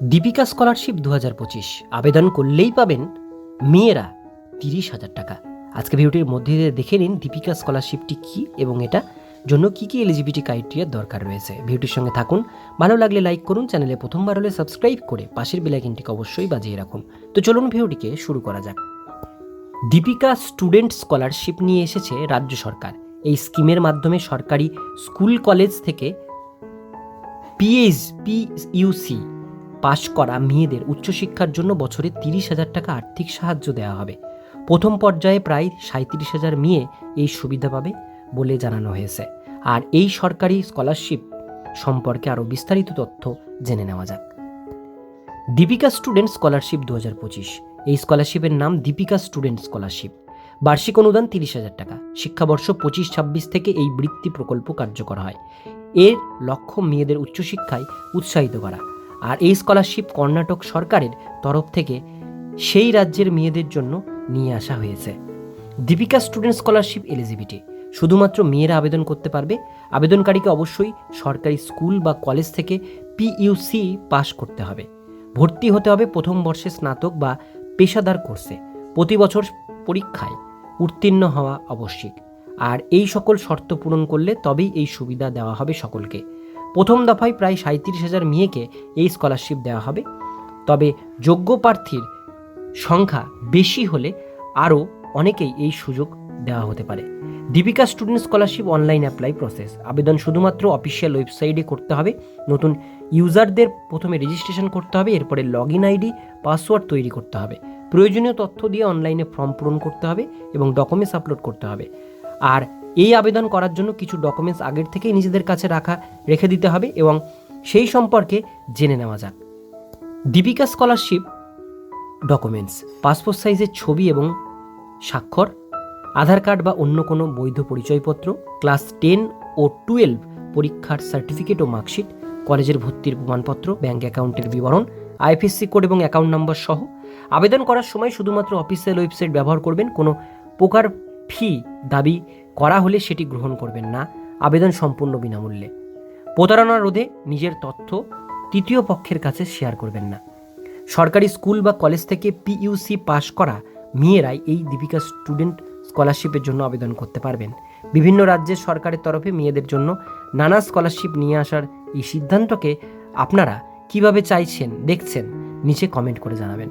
Deepika scholarship দু হাজার পঁচিশ। আবেদন করলেই পাবেন মেয়েরা তিরিশ হাজার টাকা। আজকে ভিডিওটির মধ্যে দিয়ে দেখে নিন দীপিকা স্কলারশিপটি কী এবং এটা জন্য কী কী এলিজিবিলিটি ক্রাইটেরিয়ার দরকার রয়েছে। ভিডিওটির সঙ্গে থাকুন। ভালো লাগলে লাইক করুন, চ্যানেলে প্রথমবার হলে সাবস্ক্রাইব করে পাশের বেলাইকিনটিকে অবশ্যই বাজিয়ে রাখুন। তো চলুন ভিডিওটিকে শুরু করা যাক। দীপিকা স্টুডেন্ট স্কলারশিপ নিয়ে এসেছে রাজ্য সরকার। এই স্কিমের মাধ্যমে সরকারি স্কুল কলেজ থেকে পিএইচ পিইউসি পাশ করা মেয়েদের উচ্চশিক্ষার জন্য বছরে তিরিশ হাজার টাকা আর্থিক সাহায্য দেওয়া হবে। প্রথম পর্যায়ে প্রায় সাঁত্রিশ হাজার মেয়ে এই সুবিধা পাবে বলে জানানো হয়েছে। আর এই সরকারি স্কলারশিপ সম্পর্কে আরও বিস্তারিত তথ্য জেনে নেওয়া যাক। দীপিকা স্টুডেন্ট স্কলারশিপ দু হাজার পঁচিশ। এই স্কলারশিপের নাম দীপিকা স্টুডেন্ট স্কলারশিপ। বার্ষিক অনুদান তিরিশ হাজার টাকা। শিক্ষাবর্ষ পঁচিশ ছাব্বিশ থেকে এই বৃত্তি প্রকল্প কার্যকর হয়। এর লক্ষ্য মেয়েদের উচ্চশিক্ষায় উৎসাহিত করা। আর এই স্কলারশিপ কর্ণাটক সরকারের তরফ থেকে সেই রাজ্যের মেয়েদের জন্য নিয়ে আসা হয়েছে। Deepika student scholarship eligibility. শুধুমাত্র মেয়েরা আবেদন করতে পারবে। আবেদনকারীকে অবশ্যই সরকারি স্কুল বা কলেজ থেকে পিইউসি পাশ করতে হবে। ভর্তি হতে হবে প্রথম বর্ষে স্নাতক বা পেশাদার কোর্সে। প্রতি বছর পরীক্ষায় উত্তীর্ণ হওয়া আবশ্যিক। আর এই সকল শর্ত পূরণ করলে তবেই এই সুবিধা দেওয়া হবে সকলকে। প্রথম দফায় প্রায় সাঁত্রিশ হাজার মেয়েকে এই স্কলারশিপ দেওয়া হবে। তবে যোগ্য প্রার্থীর সংখ্যা বেশি হলে আরও অনেকেই এই সুযোগ দেওয়া হতে পারে। Deepika student scholarship online apply process আবেদন শুধুমাত্র অফিসিয়াল ওয়েবসাইটে করতে হবে। নতুন ইউজারদের প্রথমে রেজিস্ট্রেশন করতে হবে। এরপরে লগ ইন আইডি পাসওয়ার্ড তৈরি করতে হবে। প্রয়োজনীয় তথ্য দিয়ে অনলাইনে ফর্ম পূরণ করতে হবে এবং ডকুমেন্টস আপলোড করতে হবে। আর এই আবেদন করার জন্য কিছু ডকুমেন্টস আগের থেকেই নিজেদের কাছে রাখা, রেখে দিতে হবে এবং সেই সম্পর্কে জেনে নেওয়া যাক। দীপিকা স্কলারশিপ ডকুমেন্টস পাসপোর্ট সাইজের ছবি এবং স্বাক্ষর, আধার কার্ড বা অন্য কোনো বৈধ পরিচয়পত্র ক্লাস টেন ও টুয়েলভ পরীক্ষার সার্টিফিকেট ও মার্কশিট কলেজের ভর্তির প্রমাণপত্র ব্যাঙ্ক অ্যাকাউন্টের বিবরণ আইএফএসসি কোড এবং অ্যাকাউন্ট নম্বর সহ। আবেদন করার সময় শুধুমাত্র অফিসিয়াল ওয়েবসাইট ব্যবহার করবেন, কোনো প্রকার ফি দাবি করা হলে সেটি গ্রহণ করবেন না, আবেদন সম্পূর্ণ বিনামূল্যে। প্রতারণা রোধে নিজের তথ্য তৃতীয় পক্ষের কাছে শেয়ার করবেন না। সরকারি স্কুল বা কলেজ থেকে পিইউসি পাশ করা মেয়েরাই এই দীপিকা স্টুডেন্ট স্কলারশিপের জন্য আবেদন করতে পারবেন। বিভিন্ন রাজ্যের সরকারের তরফে মেয়েদের জন্য নানা স্কলারশিপ নিয়ে আসার এই সিদ্ধান্তকে আপনারা কীভাবে চাইছেন, দেখছেন, নিচে কমেন্ট করে জানাবেন।